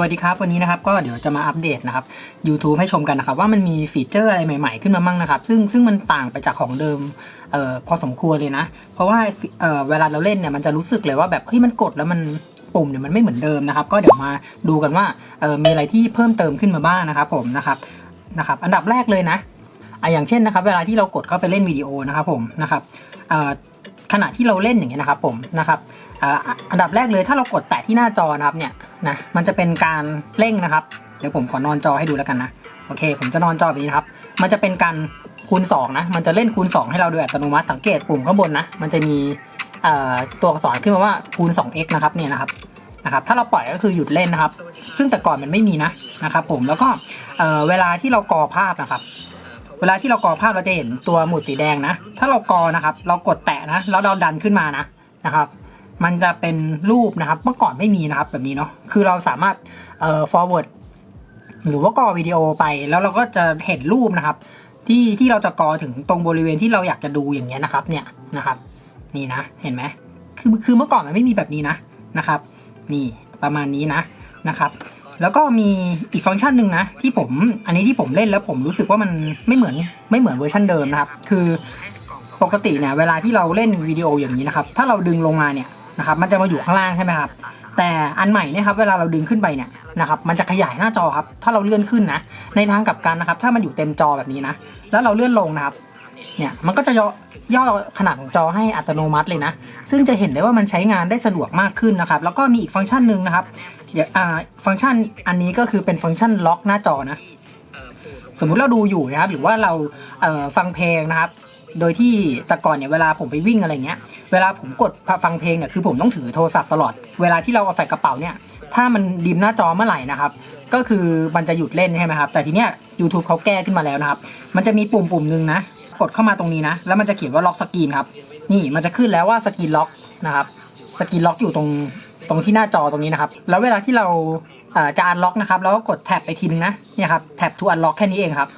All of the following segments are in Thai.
วัสดีครับ วันนี้นะครับก็เดี๋ยวจะมาอัปเดตนะครับ YouTube ให้ชมกันนะครับ ว่ามันมีฟีเจอร์อะไรใหม่ ๆ ขึ้นมามั่งนะครับ ซึ่งซึ่งมันต่างไปจากของเดิมเอ่อพอสมควรเลยนะ เพราะว่าเอ่อเวลาเราเล่นเนี่ยมันจะรู้สึกเลยว่าแบบเฮ้ยมันกดแล้วมันปุ่มเนี่ยมันไม่เหมือนเดิมนะครับ ก็เดี๋ยวมาดูกันว่าเอ่อมีอะไรที่เพิ่มเติมขึ้นมาบ้างนะครับผมนะครับนะครับอันดับแรกเลยนะอะอย่างเช่นนะครับ เวลาที่เรากดเข้าไปเล่นวิดีโอนะครับผมนะครับเอ่อขณะที่เราเล่นอย่างเงี้ยนะครับผมนะครับอ่าอันดับแรกเลยถ้าเรากดแตะที่หน้าจอนะครับเนี่ย นะมันจะเป็นการเร่งนะครับ เดี๋ยวผมขอนอนจอให้ดูแล้วกันนะโอเค ผมจะนอนจอแบบนี้นะครับ มันจะเป็นการคูณ2นะมันจะเล่นคูณ 2 ให้เราโดยอัตโนมัติสังเกตปุ่มข้างบนนะมันจะมีตัวอักษรขึ้นมาว่าคูณ 2x นะครับเนี่ยนะครับนะครับ ถ้าเราปล่อยก็คือหยุดเล่นนะครับ ซึ่งแต่ก่อนมันไม่มีนะนะครับ ผมแล้วก็เอ่อเวลาที่เรากอภาพนะครับ เวลาที่เรากอภาพเราจะเห็นตัวหมุดสีแดงนะ ถ้าเรากอนะครับ เรากดแตะนะแล้วเราดันขึ้นมานะนะครับ มันจะเป็นรูปนะครับ เมื่อก่อนไม่มีนะครับแบบนี้เนาะคือเราสามารถเอ่อ forward หรือว่ากอวิดีโอไปแล้วเราก็จะเห็นรูปนะครับ ที่ที่เราจะกอถึงตรงบริเวณที่เราอยากจะดูอย่างเงี้ยนะครับ เนี่ยนะครับ นี่นะเห็นไหมคือคือเมื่อก่อนมันไม่มีแบบนี้นะนะครับ นี่ประมาณนี้นะนะครับ แล้วก็มีอีกฟังก์ชันหนึ่งนะ ที่ผมอันนี้ที่ผมเล่นแล้วผมรู้สึกว่ามันไม่เหมือนไม่เหมือนเวอร์ชันเดิมนะครับ คือปกติเนี่ยเวลาที่เราเล่นวิดีโออย่างนี้นะครับ ถ้าเราดึงลงมาเนี่ย นะครับมันจะมาอยู่ข้างล่างใช่ไหมครับแต่อันใหม่เนี่ยครับเวลาเราดึงขึ้นไปเนี่ยนะครับมันจะขยายหน้าจอครับถ้าเราเลื่อนขึ้นนะในทางกลับกันนะครับถ้ามันอยู่เต็มจอแบบนี้นะแล้วเราเลื่อนลงนะครับเนี่ยมันก็จะย่อย่อขนาดของจอให้อัตโนมัติเลยนะ ซึ่งจะเห็นได้ว่ามันใช้งานได้สะดวกมากขึ้นนะครับ แล้วก็มีอีกฟังก์ชันหนึ่งนะครับอย่างอ่าฟังก์ชันอันนี้ก็คือเป็นฟังก์ชันล็อกหน้าจอนะ สมมุติเราดูอยู่นะครับ หรือว่าเราเอ่อฟังเพลงนะครับ โดยที่แต่ก่อนเนี่ยเวลาผมไปวิ่งอะไรเงี้ย เวลาผมกดฟังเพลงเนี่ยคือผมต้องถือโทรศัพท์ตลอด เวลาที่เราเอาใส่กระเป๋าเนี่ย ถ้ามันดิมหน้าจอเมื่อไหร่นะครับ ก็คือมันจะหยุดเล่นใช่ไหมครับ แต่ทีเนี้ย YouTube เขาแก้ขึ้นมาแล้วนะครับ มันจะมีปุ่มปุ่มหนึ่งนะ กดเข้ามาตรงนี้นะ แล้วมันจะเขียนว่าล็อกสกรีนครับ นี่มันจะขึ้นแล้วว่าสกรีนล็อกนะครับ สกรีนล็อกอยู่ตรงตรงที่หน้าจอตรงนี้นะครับ แล้วเวลาที่เราจะอันล็อกนะครับ เราก็กดแท็บไปทีนึงนะ เนี่ยครับ แท็บทูอันล็อกแค่นี้เองครับ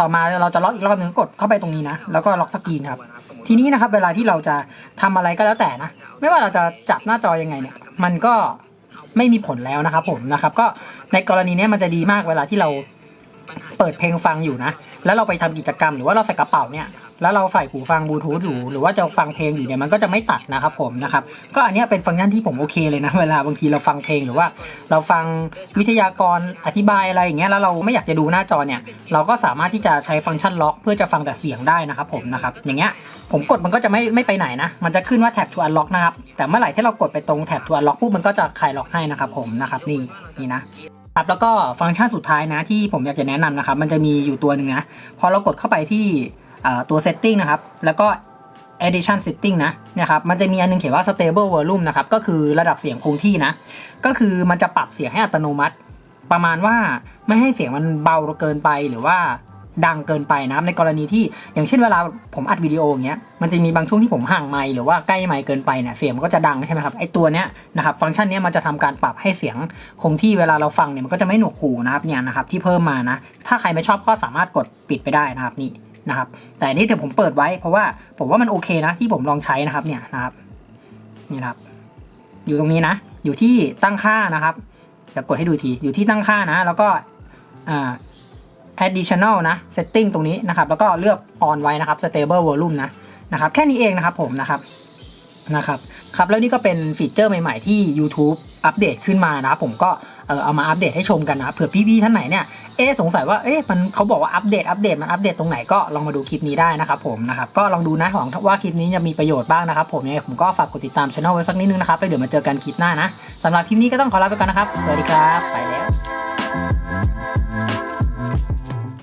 ต่อมาเราจะล็อกอีกรอบหนึ่งกดเข้าไปตรงนี้นะ แล้วก็ล็อกสกรีนครับ ทีนี้นะครับเวลาที่เราจะทำอะไรก็แล้วแต่นะ ไม่ว่าเราจะจับหน้าจอยังไงเนี่ย มันก็ไม่มีผลแล้วนะครับผมนะครับ ก็ในกรณีนี้มันจะดีมากเวลาที่เราเปิดเพลงฟังอยู่นะ แล้วเราไปทำกิจกรรมหรือว่าเราใส่กระเป๋าเนี่ยแล้วเราใส่หูฟังบลูทูธอยู่หรือว่าจะฟังเพลงอยู่เนี่ยมันก็จะไม่ตัดนะครับผมนะครับก็อันนี้เป็นฟังก์ชันที่ผมโอเคเลยนะเวลาบางทีเราฟังเพลงหรือว่า เราฟังวิทยากรอธิบายอะไรอย่างเงี้ยแล้วเราไม่อยากจะดูหน้าจอเนี่ยเราก็สามารถที่จะใช้ฟังก์ชันล็อก เพื่อจะฟังแต่เสียงได้นะครับผมนะครับอย่างเงี้ยผมกดมันก็จะไม่ไม่ไปไหนนะ มันจะขึ้นว่าแท็บ to unlock นะครับ แต่เมื่อไหร่ที่เรากดไปตรงแท็บ to unlock ปุ๊บมันก็จะคลายล็อกให้นะครับผมนะครับนี่นี่นะ ครับแล้วก็ฟังก์ชันสุดท้ายนะที่ผมอยากจะแนะนำนะครับ มันจะมีอยู่ตัวหนึ่งนะ พอเรากดเข้าไปที่ตัว setting นะครับ แล้วก็ edition setting นะนะครับ มันจะมีอันนึงเขียนว่า stable volume นะครับ ก็คือระดับเสียงคงที่นะ ก็คือมันจะปรับเสียงให้อัตโนมัติ ประมาณว่าไม่ให้เสียงมันเบาเกินไปหรือว่า ดังเกินไปนะครับในกรณีที่อย่างเช่นเวลาผมอัดวิดีโออย่างเงี้ยมันจะมีบางช่วงที่ผมห่างไมค์หรือว่าใกล้ไมค์เกินไปเนี่ยเสียงมันก็จะดังใช่ไหมครับไอตัวเนี้ยนะครับฟังก์ชันเนี้ยมันจะทำการปรับให้เสียงคงที่เวลาเราฟังเนี่ยมันก็จะไม่หนวกหูนะครับเนี่ยนะครับที่เพิ่มมานะถ้าใครไม่ชอบก็สามารถกดปิดไปได้นะครับนี่นะครับแต่อันนี้เดี๋ยวผมเปิดไว้เพราะว่าผมว่ามันโอเคนะที่ผมลองใช้นะครับเนี่ยนะครับนี่นะครับ อยู่ตรงนี้นะ อยู่ที่ตั้งค่านะครับจะกดให้ดูทีอยู่ที่ตั้งค่านะ แล้วก็อ่า additional นะ setting ตรงนี้นะครับ แล้วก็เลือก on ไว้นะครับ stable volume นะนะครับ แค่นี้เองนะครับผมนะครับนะครับครับแล้วนี่ก็เป็นฟีเจอร์ใหม่ ๆ ที่ YouTube อัปเดตขึ้นมานะครับผมก็เออเอามาอัปเดตให้ชมกันนะเผื่อพี่ๆท่านไหนเนี่ยเอ๊สงสัยว่าเอ๊ะมันเขาบอกว่าอัปเดตอัปเดตมันอัปเดตตรงไหนก็ลองมาดูคลิปนี้ได้นะครับผมนะครับก็ลองดูนะของว่าคลิปนี้จะมีประโยชน์บ้างนะครับผมยังไงผมก็ฝากกดติดตามช่องไว้สักนิดนึงนะครับแล้วเดี๋ยวมาเจอกันคลิปหน้านะสำหรับคลิปนี้ก็ต้องขอลาไปก่อนนะครับสวัสดีครับไปแล้ว